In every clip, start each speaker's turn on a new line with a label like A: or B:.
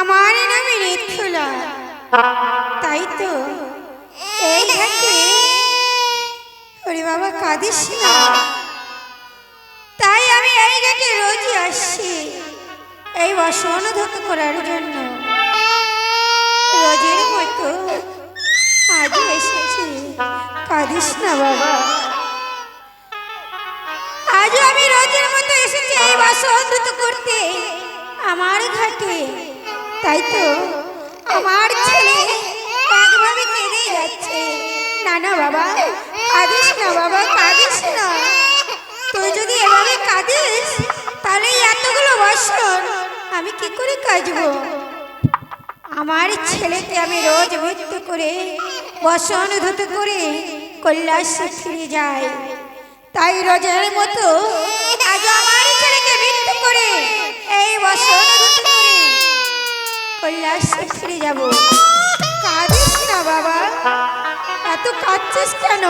A: আমার নামে রেথুলা। তাই তো? এই বাবা, কাঁদিস তাই আমি এই ঘাটে রোজই আসছি। এই অসনধক করার জন্য। রোজের মতো আজও এসেছি। কাঁদিস না বাবা। আজও আমি রোজের মতো এসেছি এই বাসন করতে। আমার ঘাটে। তাই তো আমার ছেলে একভাবে কেঁদে যাচ্ছে। না না, বাবা, কাঁদিস না, বাবা, কাঁদিস না। তুই যদি এভাবে কাঁদিস, তাহলে এতগুলো বাসন আমি কি করে কাজবো আমার ছেলেকে আমি রোজ মৃত্যু করে বসন ধুত করে, কৈলাসে ফিরে যাই। তাই রোজের মতো আজ আমার ছেলেকে মৃত্যু করে এই বছর কৈলাস ফিরে যাব। কাঁদিস না বাবা, এত কাঁদছিস কেন?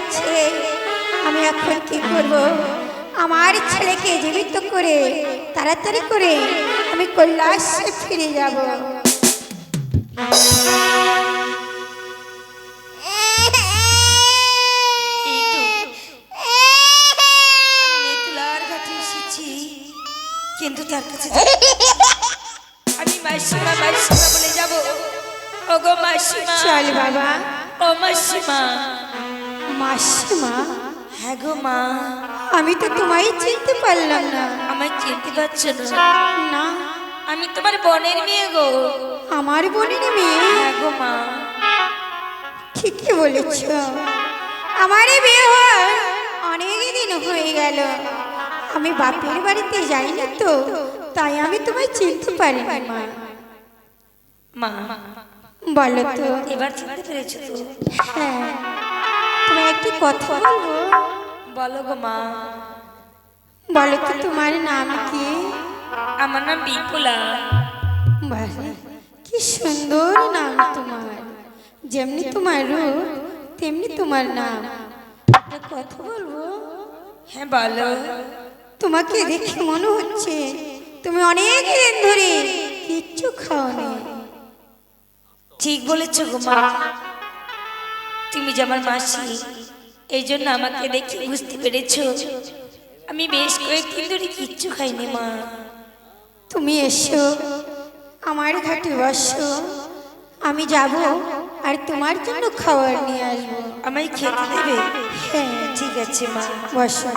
A: গেছে আমি এখন কি করব? আমার ছেলেকে জীবিত করে তাড়াতাড়ি করে আমি কৈলাসে ফিরে যাব।
B: কিন্তু তার কাছে আমি মাসিমা মাসিমা বলে যাব। ওগো মাসিমা।
A: চল বাবা।
B: ও মাসিমা।
A: মাসিমা
B: হ্যাঁ গো মা
A: আমি তো তোমায় চিনতে পারলাম না।
B: আমায় চিনতে পারছ না?
A: না।
B: আমি তোমার বোনের মেয়ে গো।
A: আমার বোনের মেয়ে?
B: হ্যাঁ গো মা।
A: ঠিকই বলেছ। আমার এই বিয়ে হওয়ার অনেক দিন হয়ে গেল। আমি বাপের বাড়িতে যাইনি তো তাই আমি তোমায় চিনতে পারিনি মা।
B: মা
A: বলো তো।
B: এবার চিনতে পেরেছ তো?
A: হ্যাঁ। তুমি একটি কথা। বলব
B: বলো গো মা।
A: বলো তো তোমার নাম কি?
B: আমার নাম বিপুলা।
A: বাহ, কি সুন্দর নাম তোমার। যেমনি তোমার রূপ তেমনি তোমার নাম। কথা বলব?
B: হ্যাঁ বলো।
A: তোমাকে দেখে মনে হচ্ছে তুমি অনেক দিন ধরে কিচ্ছু খাওনি।
B: ঠিক বলেছ গো মা। তুমি যে আমার মাসি, এই জন্য আমাকে দেখে বুঝতে পেরেছ। আমি বেশ কয়েকদিন ধরে কিচ্ছু খাইনি মা।
A: তুমি এসো, আমার ঘাটে বসো। আমি যাব আর তোমার জন্য খাবার নিয়ে আসব।
B: আমায় খেতে দেবে?
A: হ্যাঁ
B: ঠিক আছে মা,
A: বসো।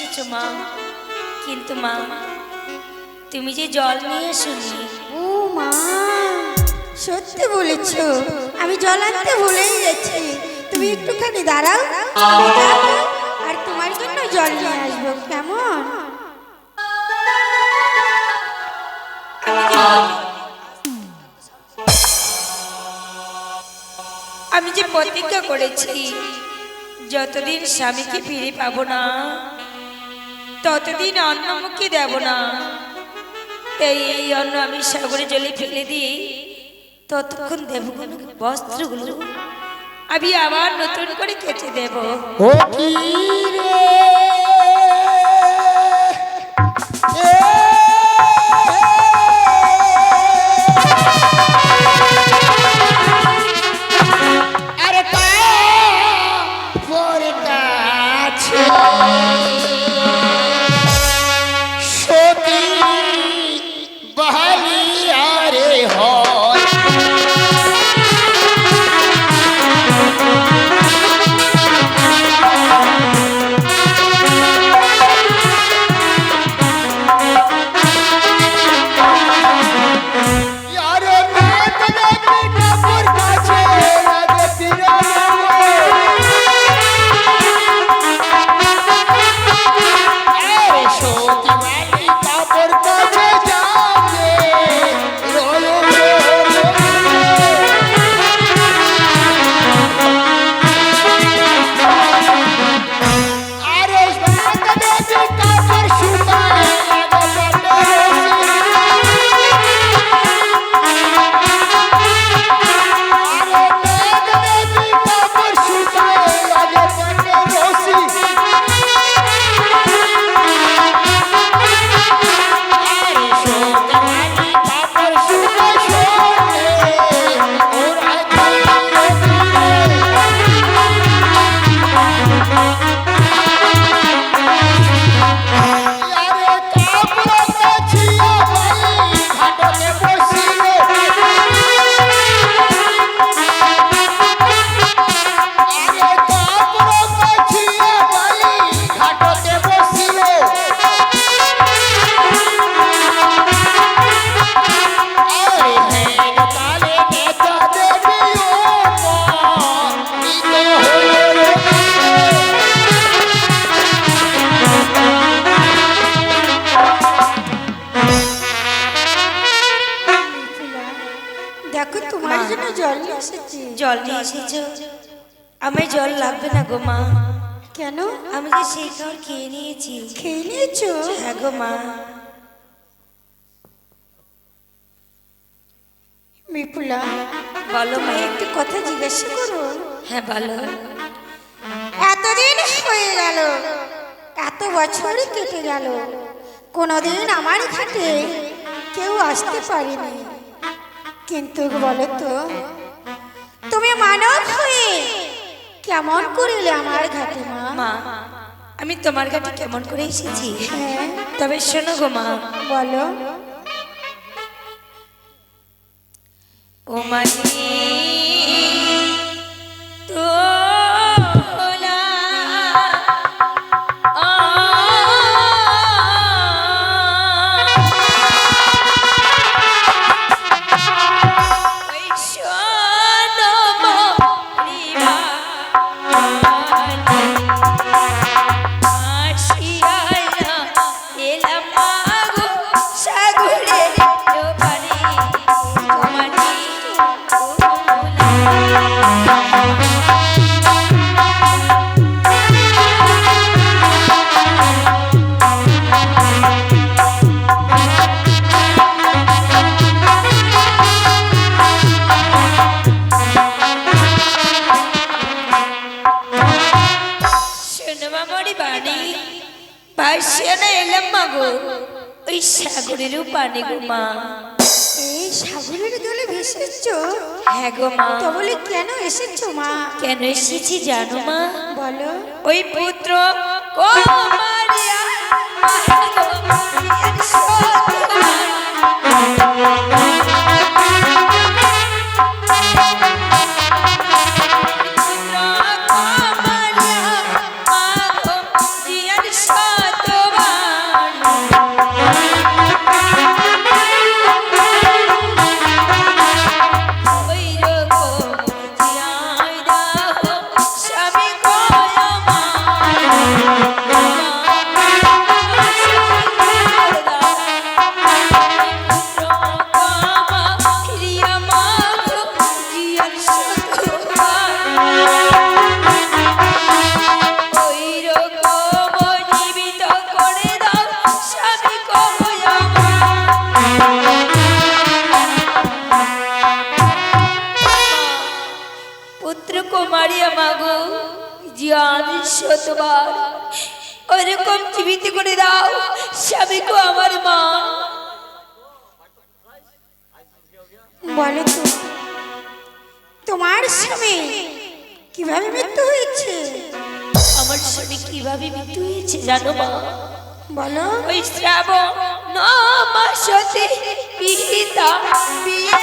A: এসেছ
B: মা। কিন্তু মা তুমি যে জল নিয়ে এসোনি
A: ও মা সত্যি বলেছ আমি জল আনতে ভুলেই যাচ্ছি তুমি একটুখানি দাঁড়াও আর তোমার জন্য জল নিয়ে আসব কেমন?
B: আমি যে প্রতিজ্ঞা করেছি যতদিন স্বামীকে ফিরে পাবো না ততদিন অন্ন মুখে দেব না। এই এই অন্ন আমি সাগরে জলে ফেলে দিই। ততক্ষণ দেবগুলোকে বস্ত্রগুলো। আমি আবার নতুন করে কেটে দেব।
C: ও কি রে?
B: নিয়েছো হ্যাঁ গো মা।
A: বিপুলা
B: বলো মা।
A: একটু কথা জিজ্ঞাসা করো।
B: হ্যাঁ বলো।
A: এতদিন হয়ে গেল এত বছর কেটে গেল। কোনোদিন আমার ঘাটে কেউ আসতে পারেনি। কিন্তু বলো তো তুমি মানব হয়ে কেমন করিলে আমার ঘাটে মা?
B: মা আমি তোমার কাছে কেমন করে এসেছি? তবে শোনো গো মা।
A: বলো।
B: ও মা তোলা ওই সাগরেরও পানি গো মা।
A: এই সাগরের জলে ভেসেছো?
B: হ্যাঁ গো মা।
A: তো বলে কেন এসেছ মা?
B: কেন এসেছি জানো মা?
A: বলো।
B: ওই পুত্র ও মারিয়া মাগো, বলো। ওই শ্রাবণ মাসতে পিতা বিয়ে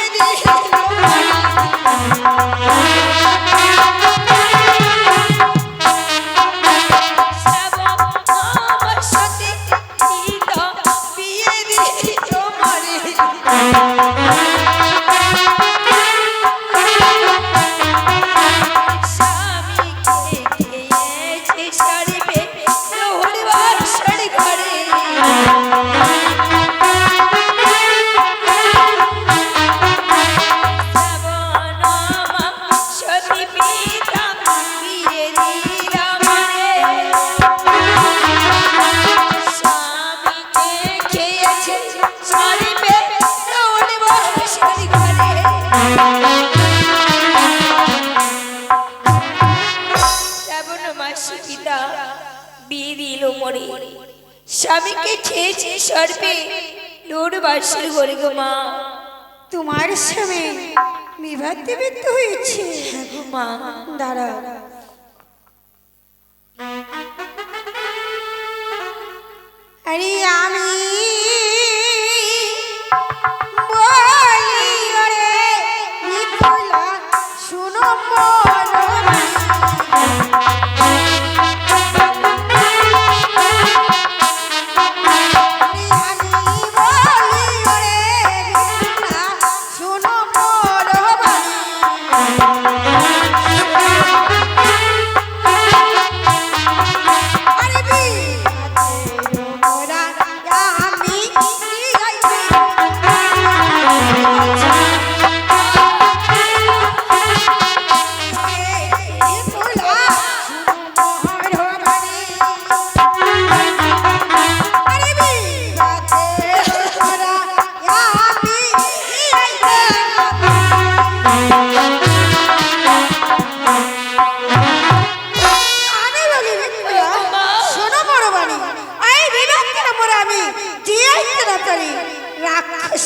B: বাসের ঘরে গো মা।
A: তোমার স্বামী বিভাতে মৃত্যু হয়েছে।
B: হ্যাঁ গো মা আরে আমি শুনো মরমি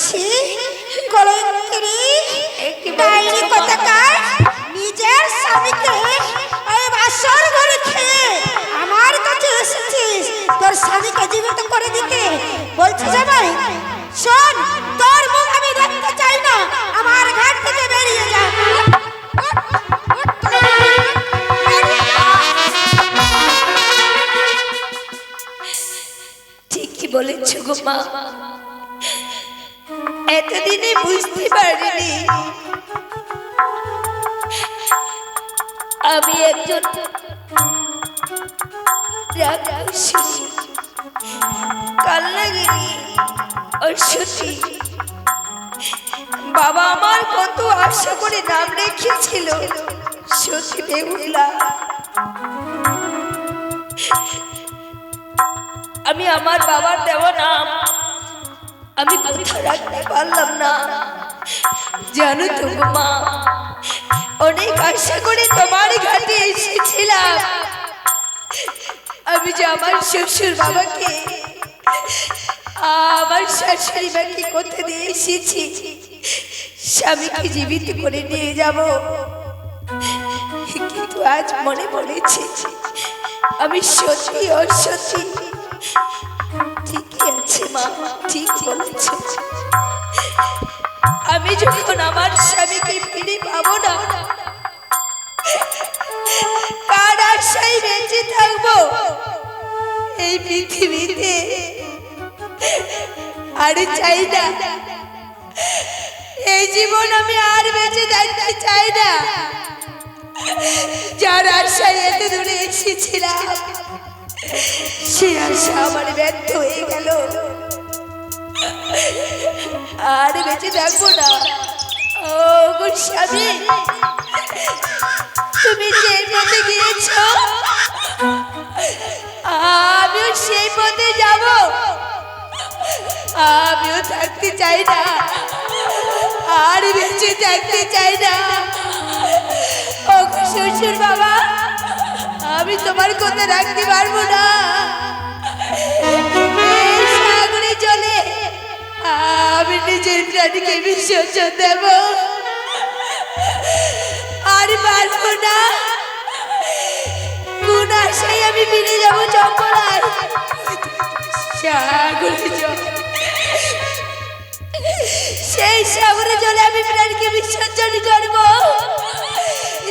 B: ছি কলঙ্কিনী নিজের স্বামীকে ঘরে আমার কাছে এসেছিস। তোর স্বামীকে
A: জীবিত করে দিতে। বলছিস আমায় শোন, তোর মুখ আমি দেখতে চাই না। আমার ঘাট থেকে বেরিয়ে যা।
B: ঠিকই বলেছ গো মা। এতদিনে বুঝতে পারিনি। আমি একজন কাল্লাগিনী অশ্বতী বাবা আমার কত আশা করে নাম রেখেছিল সতী বেহুলা আমি আমার বাবার দেওয়া নাম আমি কোথাও রাখতে পারলাম না। জানো তো মা, অনেক আশা করে তোমার ঘাটে এসেছিলাম। আমি যে আমার শ্বশুর বাবাকে, আমার শাশুড়ি মাকে কোথা দিয়ে এসেছি, স্বামীকে জীবিত করে নিয়ে যাব। কিন্তু আজ মনে পড়েছে, আমি সত্যি অসত্যি মা, ঠিক আমি যখন আমার স্বামীকে ফিরে পাবো না, কার আশায় বেঁচে থাকব? এই পৃথিবীতে আর চাই না। এই জীবন আমি আর বেঁচে থাকতে চাই না। যার আশায় এত দূরে এসেছিলাম আশা ব্যর্থ হয়ে গেল। আর বেঁচে থাকব না। ও স্বামী, তুমি যে পথে গিয়েছ, আমিও সেই পথে যাব। আমিও থাকতে চাই না। আর বেঁচে থাকতে চাই না। ও শ্বশুর বাবা আমি তোমার কথা রাখতে পারব না। সাগরে চলে, আমি নিজের প্রাণীকে বিসর্জন দেব। আর পারব না। কোন আশায় আমি ফিরে যাব চম্পলায় সাগরে জল সেই সাগরে জলে আমি প্রাণীকে বিসর্জন করব।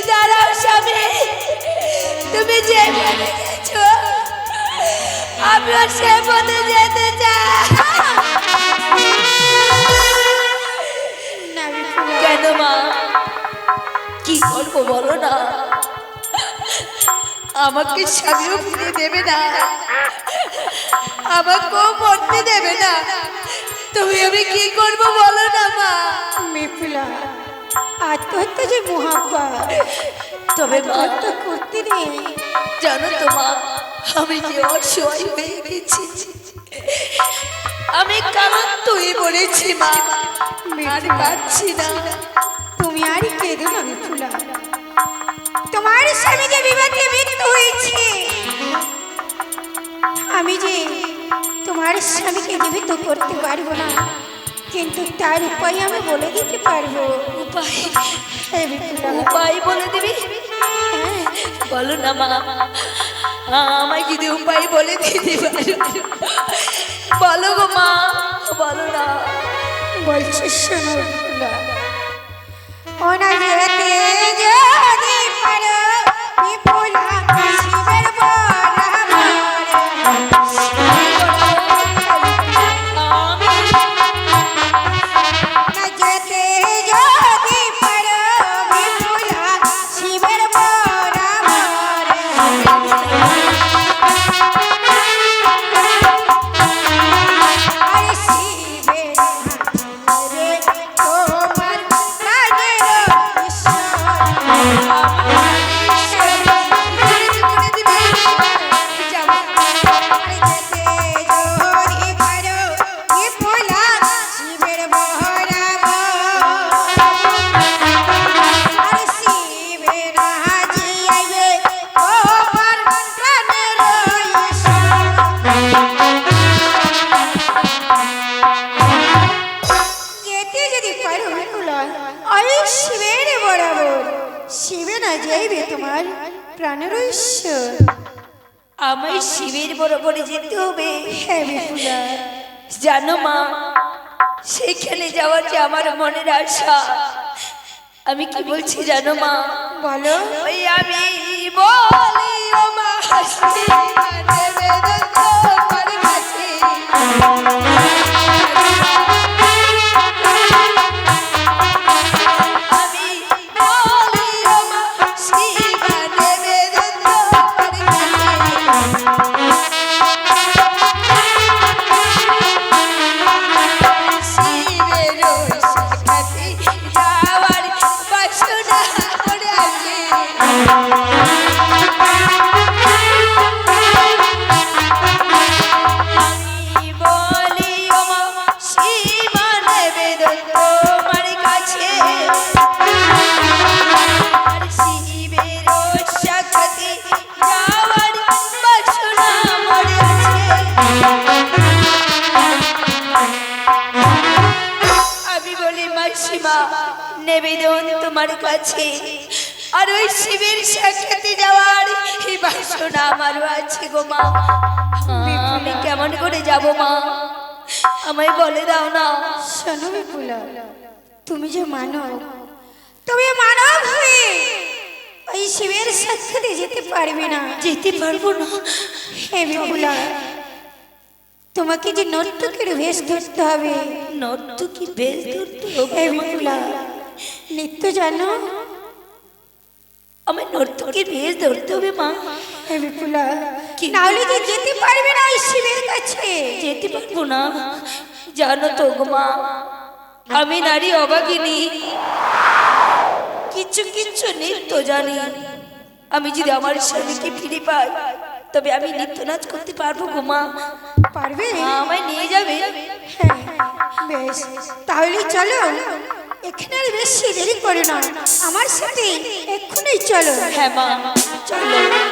B: দাঁড়াও স্বামী, তুমি যে গেছো সে পথে যেতে চাই। কেন মা? কি করব বলো না? আমাকে স্বামীও ফিরে দেবে না। আমাকেও মরতে দেবে না। তুমি আমি কি করব বলো না মা?
A: বিপুলা আত্মহত্যা যে মহাপা
B: তবে
A: আত্মহত্যা করতে নেই।
B: জানো তো মা আমি যে অসহায় হয়ে গেছি। আমি কালান্ত হয়ে পড়েছি মা। আর পারছি না।
A: তুমি আর কেঁদো না বিপুলা। তোমার স্বামী যে বিবাদে মৃত্যু হয়েছে আমি যে তোমার স্বামীকে জীবিত করতে পারব না কিন্তু তার উপায় আমি বলে দিতে পারব।
B: উপায়?
A: হ্যাঁ
B: উপায় বলে দিবি? বলো না মা। আমায় যদি উপায় বলে দিতে পারো। বলো গো মা, বলো না।
A: বলছি শোনো। ওনা যেতে যদি পারো, বিপুলা
B: যাওয়ার যে আমার মনের আশা আমি কি বলছি জানো মা
A: বলো
B: ওই আমি বলি ও মা হাসি তোমার কাছে। আর ওই শিবের সাক্ষাতে যাওয়ার এই বাসনা আমারও আছে গো মা। আমি কেমন করে যাব মা? আমায় বলে দাও না।
A: শোনো বিপুলা তুমি যে মানব তুমি মানব হয়ে ওই শিবের সাক্ষাতে যেতে পারবে না।
B: যেতে পারব না।
A: হে বিপুলা তোমাকে যে নর্তকের বেশ ধরতে হবে
B: নর্তকী বেশ ধরতে হবে
A: বিপুলা নিত্য জানো।
B: আমায় নর্তকীর বেশ ধরতে হবে মা।
A: হে বিপুলা নাহলে যে যেতে পারবে না ওই শিবের কাছে।
B: যেতে পারব না জানো তো মা আমি নারী অবাগিনী কিছু কিছু নৃত্য জানি। আমি যদি আমার স্বামীকে ফিরে পাই তবে আমি নৃত্য নাচ করতে পারব গো মা।
A: পারবে?
B: আমায় নিয়ে যাবে।
A: হ্যাঁ বেশ। তাহলে চলো। এখানে আর বেশি দেরি করে না। আমার সাথে এক্ষুনি চলো।
B: হ্যাঁ মা। চলো।